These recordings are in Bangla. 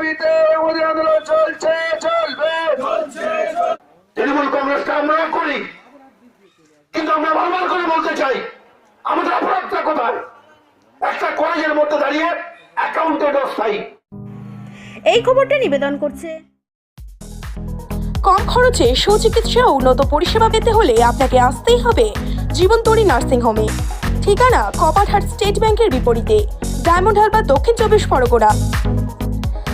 দাবিতে মোদী আন্দোলন চলছে চলবে। তৃণমূল কংগ্রেসকে আমরা করি কিন্তু আমরা বারবার করে বলতে চাই আমাদের অপরাধটা কোথায়? একটা কলেজের মধ্যে দাঁড়িয়ে অ্যাকাউন্টেন্ট অস্থায়ী এই খবরটা নিবেদন করছে। কম খরচে সুচিকিৎসা ও উন্নত পরিষেবা পেতে হলে আপনাকে আসতেই হবে জীবনতরী নার্সিং হোমে। ঠিকানা কপারহাট স্টেট ব্যাংকের বিপরীতে ডায়মন্ড হারবার দক্ষিণ চব্বিশ পরগনা।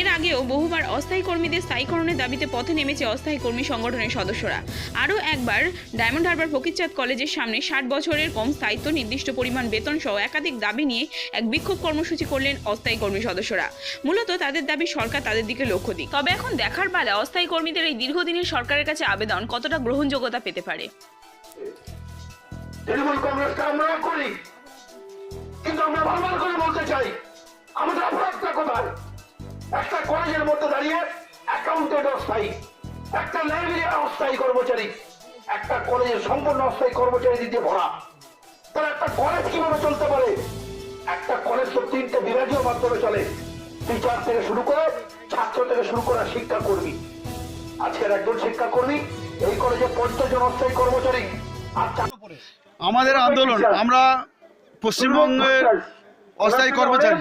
এর আগেও বহুবার অস্থায়ী কর্মীদের স্থায়ীকরণের দাবিতে পথে নেমেছে অস্থায়ী কর্মী সংগঠনের সদস্যরা। আরও একবার ডায়মন্ড হারবার ফকিরচাঁদ কলেজের সামনে ষাট বছরের কম স্থায়িত্ব, নির্দিষ্ট পরিমাণ বেতন সহ একাধিক দাবি নিয়ে এক বিক্ষোভ কর্মসূচি করলেন অস্থায়ী কর্মী সদস্যরা। মূলত তাদের দাবি সরকার তাদের দিকে লক্ষ্য দিক। তবে এখন দেখার পালা অস্থায়ী কর্মীদের এই দীর্ঘদিনের সরকারের কাছে আবেদন কতটা গ্রহণযোগ্যতা পেতে পারে? তৃণমূল কংগ্রেসকে আমরা করি, কিন্তু আমরা বারবার করে বলতে চাই, আমাদের অপরাধটা কোথায়? একটা কলেজের মধ্যে দাঁড়িয়ে অ্যাকাউন্টেন্ট অস্থায়ী একটা লাইব্রেরি অস্থায়ী কর্মচারী একটা কলেজের সম্পূর্ণ অস্থায়ী কর্মচারী দিয়ে ভরা। তাহলে একটা কলেজ কীভাবে চলতে পারে? একটা কলেজ তো তিনটে বিভাগীয় মাধ্যমে চলে। টিচার থেকে শুরু করে ছাত্র থেকে শুরু করে শিক্ষা কর্মী আজকের একজন শিক্ষা কর্মী এই কলেজে পঞ্চাশ জন অস্থায়ী কর্মচারী আর আমাদের আন্দোলন আমরা পশ্চিমবঙ্গের অস্থায়ী কর্মচারী।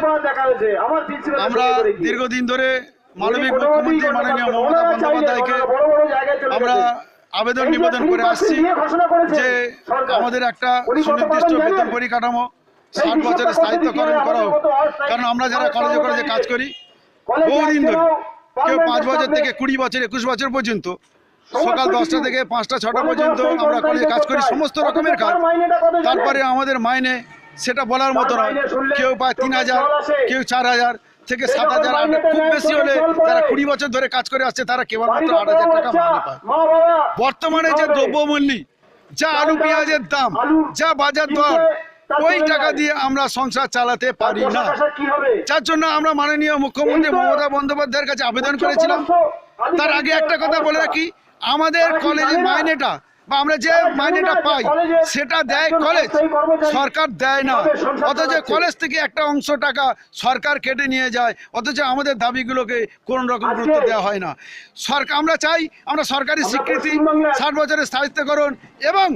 আমরা দীর্ঘদিন ধরে মানবিক মুখ্যমন্ত্রী মাননীয় মমতা বন্দ্যোপাধ্যায়কে আমরা আবেদন নিবেদন করে আসছি যে আমাদের একটা সুনির্দিষ্ট বেতন পরিকাঠামো ষাট বছরের স্থায়িত্বকরণ করা হোক কারণ আমরা যারা কলেজে কলেজে কাজ করি বহুদিন ধরে কেউ পাঁচ বছর থেকে কুড়ি বছর একুশ বছর পর্যন্ত সকাল দশটা থেকে পাঁচটা ছটা পর্যন্ত আমরা কলেজে কাজ করি সমস্ত রকমের কাজ। তারপরে আমাদের মাইনে সেটা বলার মতো নয়। কেউ পায় তিন হাজার কেউ চার হাজার থেকে সাত হাজার খুব বেশি হলে যারা কুড়ি বছর ধরে কাজ করে আসছে তারা কেবলমাত্র আট হাজার টাকা মাইনে পায়। বর্তমানে যে দ্রব্যমূল্য যা আলু পেঁয়াজের দাম যা বাজার দর ওই টাকা দিয়ে আমরা সংসার চালাতে পারি না। যার জন্য আমরা মাননীয় মুখ্যমন্ত্রী মমতা বন্দ্যোপাধ্যায়ের কাছে আবেদন করেছিলাম। তার আগে একটা কথা বলে রাখি। আমাদের কলেজে মাইনেটা বা আমরা যে মাইনেটা পাই সেটা দেয় কলেজ সরকার দেয় না। অথচ কলেজ থেকে একটা অংশ টাকা সরকার কেটে নিয়ে যায় অথচ আমাদের দাবিগুলোকে কোন রকম গুরুত্ব দেওয়া হয় না। সরকার আমরা চাই আমরা সরকারি স্বীকৃতি ষাট বছরের স্থায়িত্বকরণ এবং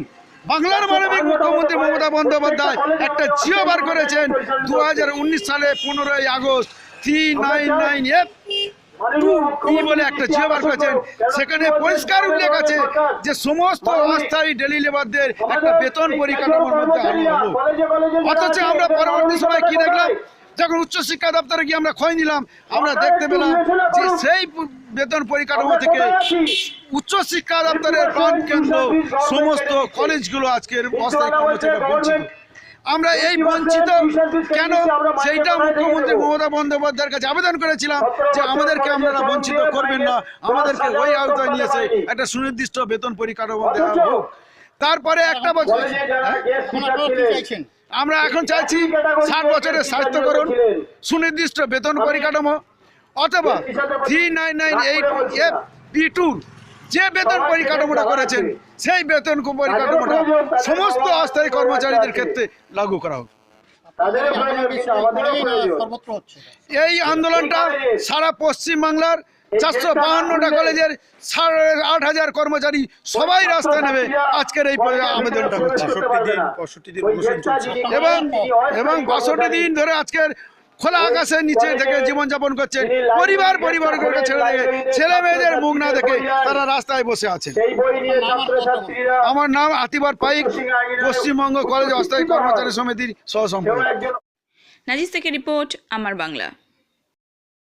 বাংলার মানবিক মুখ্যমন্ত্রী মমতা বন্দ্যোপাধ্যায় একটা জিও বার করেছেন দু হাজার উনিশ সালে পনেরোই August three nine nine F. E বলে একটা জিও বার করেছেন। সেখানে পরিষ্কার উল্লেখ আছে যে সমস্ত অস্থায়ী ডেলি লেবারদের একটা বেতন পরিকাঠামোর মধ্যে আনা হলো। অথচ আমরা পরবর্তী সময় কি দেখলাম? যখন উচ্চশিক্ষা দপ্তরে গিয়ে আমরা খোঁজ নিলাম আমরা দেখতে পেলাম যে সেই বেতন পরিকাঠামো থেকে উচ্চশিক্ষা দপ্তরের প্রাণ কেন্দ্র সমস্ত কলেজগুলো আজকের অস্থায়ী কর্মচারীরা বঞ্চিত। আমরা এই বঞ্চিত কেন? সেইটা মুখ্যমন্ত্রী মমতা বন্দ্যোপাধ্যায়ের কাছে আবেদন করেছিলাম যে আমাদেরকে আপনারা বঞ্চিত করবেন না। আমাদেরকে ওই আওতায় নিয়েছে একটা সুনির্দিষ্ট বেতন পরিকাঠামো দেওয়া হোক তারপরে একটা বছর হ্যাঁ? আমরা এখন চাইছি ষাট বছরের স্বাস্থ্যকরণ সুনির্দিষ্ট বেতন পরিকাঠামো অথবা three nine nine eight F P টুর যে বেতন পরিকাঠামোটা করেছেন সেই বেতন পরিকাঠামোটা সমস্ত অস্থায়ী কর্মচারীদের ক্ষেত্রে লাগু করা হোক। এই আন্দোলনটা সারা পশ্চিম বাংলার চারশো বাহান্নটা কলেজের সাড়ে আট হাজার কর্মচারী সবাই রাস্তায় নেবে আজকের এই আবেদনটা করছে এবং এবং বাষট্টি দিন ধরে আজকের খোলা আকাশের নিচে থেকে জীবনযাপন করছেন পরিবার পরিবারকে ছেড়ে দেখে ছেলে মেয়েদের মুখ না দেখে তারা রাস্তায় বসে আছেন। সেই বই নিয়ে ছাত্রছাত্রীরা আমার নাম আতিবার পাইক পশ্চিমবঙ্গ কলেজ অস্থায়ী কর্মচারী সমিতির সহ কেউ নাজিস থেকে রিপোর্ট আমার বাংলা।